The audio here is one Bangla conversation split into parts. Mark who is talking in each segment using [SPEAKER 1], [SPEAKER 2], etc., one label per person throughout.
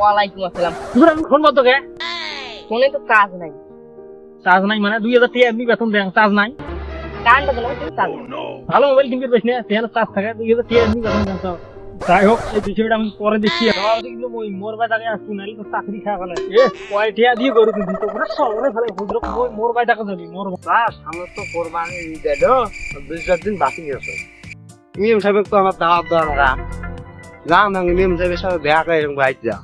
[SPEAKER 1] ওয়ালাইকুম আসসালাম।
[SPEAKER 2] ফোন বন্ধ কে?
[SPEAKER 1] ফোনে তো কাজ নাই।
[SPEAKER 2] চার্জ নাই মানে দুই হাজার টাকা এমনি বেতন দেন চার্জ নাই।
[SPEAKER 1] কারেন্ট তো নাই কাজ নাই
[SPEAKER 2] ভালো মোবাইল কিনতে পারিস না সেখানে চার্জ থাকে দুই হাজার টাকা এমনি বেতন দেন যাই হোক এই বিষয়টা আমি পরে দেখছি। কিন্তু মই মোর বাই টাকা নাহলে তো চাকরি খাওয়া ফেলে এ কয় দিয়ে গরু কিন্তু তো? সবরে ফেলে হুজুর মই মোর বাই টাকা যাবি মোর
[SPEAKER 3] বাস আমার তো কোরবানি ঈদের দুই চার দিন বাকি আছে। মিম সাহেব তো আমার দাওয়াত দেওয়ার না যাও না মিম দেখা এরকম বাইক যা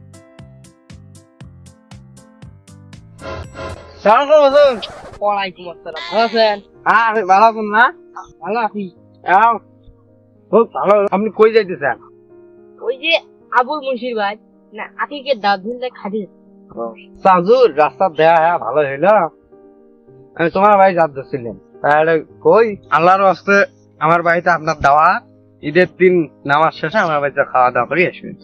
[SPEAKER 1] ওয়ালাইকুম আসসালাম ভালো আছেন
[SPEAKER 3] হ্যাঁ ভালো আছেন না
[SPEAKER 1] ভালো আছি
[SPEAKER 3] খুব ভালো আপনি কই যাইতেছেন
[SPEAKER 1] ওই যে আবুল মুন্সির ভাই না আতিকের দাঁত ধুলে খাটি
[SPEAKER 3] সাজুর রাস্তা দেয়া হ্যাঁ ভালো হইল আমি তোমার বাড়ি যাত ছিলেন তাহলে কই আল্লাহর বাস্তে আমার বাড়িতে আপনার দাওয়া ঈদের দিন নামাজ শেষে আমার বাড়িতে খাওয়া দাওয়া করে আসবেন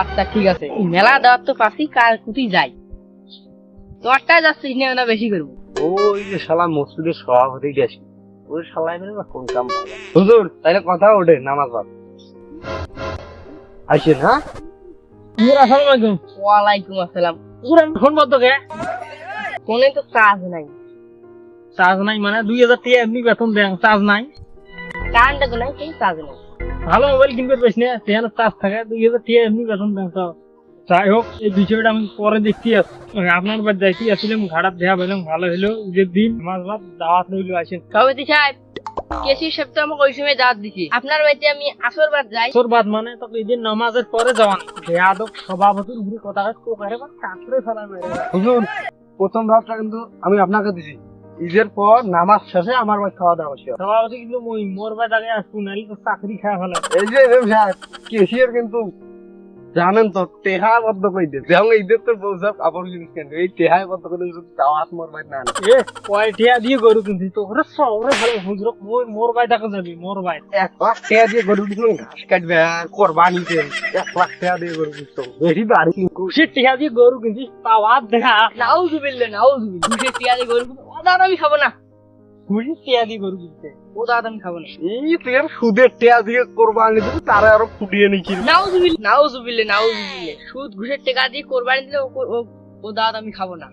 [SPEAKER 1] আচ্ছা ঠিক আছে। মেলা দেওয়ার তো পাশি কার কুটি যাই। তোরটা যাচ্ছিস না না বেশি করব।
[SPEAKER 3] ওই যে শালা মসজিদের সভাপতি গেছে। ওই শালাই মেরে না কোন কাম হুজুর তাইলে কথা ওঠে নামাজ বাদ আসেন হ্যাঁ?
[SPEAKER 2] আসসালামু আলাইকুম।
[SPEAKER 1] ওয়ালাইকুম আসসালাম।
[SPEAKER 2] হুজুর আমি ফোন বন্ধ কে?
[SPEAKER 1] ফোনে তো চার্জ নাই।
[SPEAKER 2] চার্জ নাই মানে দুই হাজার টাকা এমনি বেতন দেন চার্জ নাই।
[SPEAKER 1] নাই
[SPEAKER 2] ভালো মোবাইল কিনতে পারিস না সেখানে চার্জ থাকে দুই হাজার টাকা এমনি বেতন দেন তো। যাই হোক এই বিষয়টা আমি পরে দেখছি আপনার বাদ যাইতে দেখা পেলাম ভালো হলো ঈদের দিন ভাত দাওয়াত রইল আসেন।
[SPEAKER 1] সভাপতি সাহেব কেসি সপ্তাহ আমাকে ওই সময় দাঁত দিছি। আপনার বাড়িতে আমি আসর বাদ যাই।
[SPEAKER 2] তোর বাদ মানে তো ঈদের নামাজের পরে যাওয়ান। বেয়াদব সভাপতির উপরে কথা বা কাকড়ে ফেলা মেরে
[SPEAKER 3] হুজুর প্রথম ভাবটা কিন্তু আমি আপনাকে দিছি। ঈদের পর নামাজ শেষে আমার বাড়ি খাওয়া দাওয়া হচ্ছে
[SPEAKER 2] সভাপতি কিন্তু মই মোর টাকা আসব নাহলে তো চাকরি খাওয়া ফেলা।
[SPEAKER 3] এই যে কেসিয়ার কিন্তু জানেন তো টেহা বদ্ধ করে দিয়ে যেমন ঈদের তো বউ সব কাপড় জিনিস কেন এই টেহাই বদ্ধ করে যদি দাওয়াত মোর বাড়ি না
[SPEAKER 2] এ কয় দিয়ে গরু কিনছি? তো ওরা সবরে ভালো হুজুর মই মোর বাই টাকা যাবি মোর বাই
[SPEAKER 3] এক লাখ টাকা দিয়ে গরু দিছিল ঘাস কাটবে কোরবানিতে এক লাখ টাকা দিয়ে গরু দিচ্ছ বেশি বাড়ি
[SPEAKER 2] খুশির টিয়া দিয়ে গরু কিনছিস পাওয়ার দেখা
[SPEAKER 1] নাও জুবিল্লে নাও জুবিল। দুশো টিয়ারে গরু দাঁত আমি খাব না।
[SPEAKER 2] খুশির টিয়া দিয়ে গরু
[SPEAKER 1] ও দাঁত আমি খাব না।
[SPEAKER 3] এই তুই সুদের টাকা দিয়ে কোরবানি দিবি তারা আরও ফুটিয়ে নিচ্ছি
[SPEAKER 1] নাও জুবিল নাও সুদ ঘুষের টাকা দিয়ে কোরবানি দিলে ও- ও- ও আমি খাব না।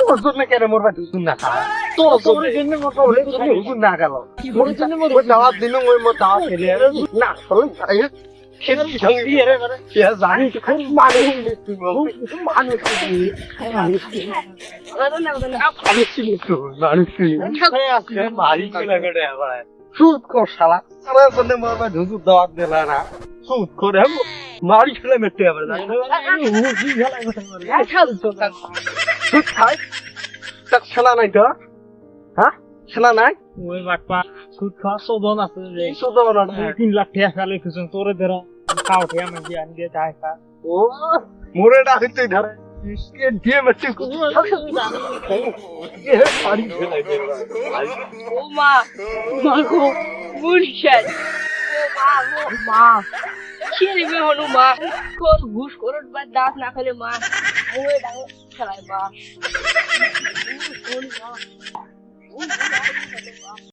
[SPEAKER 3] তোর জন্য কেন মোর বাড়ি হুজুর না খাওয়া তোর তোর জন্য মোর বাড়ি হুজুর না গেল মোর জন্য মোর দাওয়াত দিন ওই মোর দাওয়াত খেলে। না শোন খেলে সঙ্গে দিয়ে রে মানে সে জানি খুব তুই। তো করে আবার সুদ কর শালা। সারা জন্য মোর বাড়ি দাওয়াত দিলা না। সুদ করে মারি খেলা মেটে আবার সুদ খাই তাক খেলা নাই তো? হ্যাঁ? খেলা নাই?
[SPEAKER 2] ওই বাটপা সুদ খাওয়া শোধন আছে রে
[SPEAKER 3] সুদ না
[SPEAKER 2] দুই তিন লাখ টাকা ফেলে খুঁজুন তোরে ধরা খাও টিয়া মাঝি আনি দিয়ে যাই খা
[SPEAKER 3] ও মোরে ডাকি তুই ধরে কে দিয়ে মেটে পারি খেলা
[SPEAKER 1] ও মা মা গো মুরশাদ ও মা গো মা। কে নেবে হনু মা? কোন ঘুষ করত বা দাঁত না খেলে মা। ওই ডাঙ খেলায় ও, ও। ও, মা।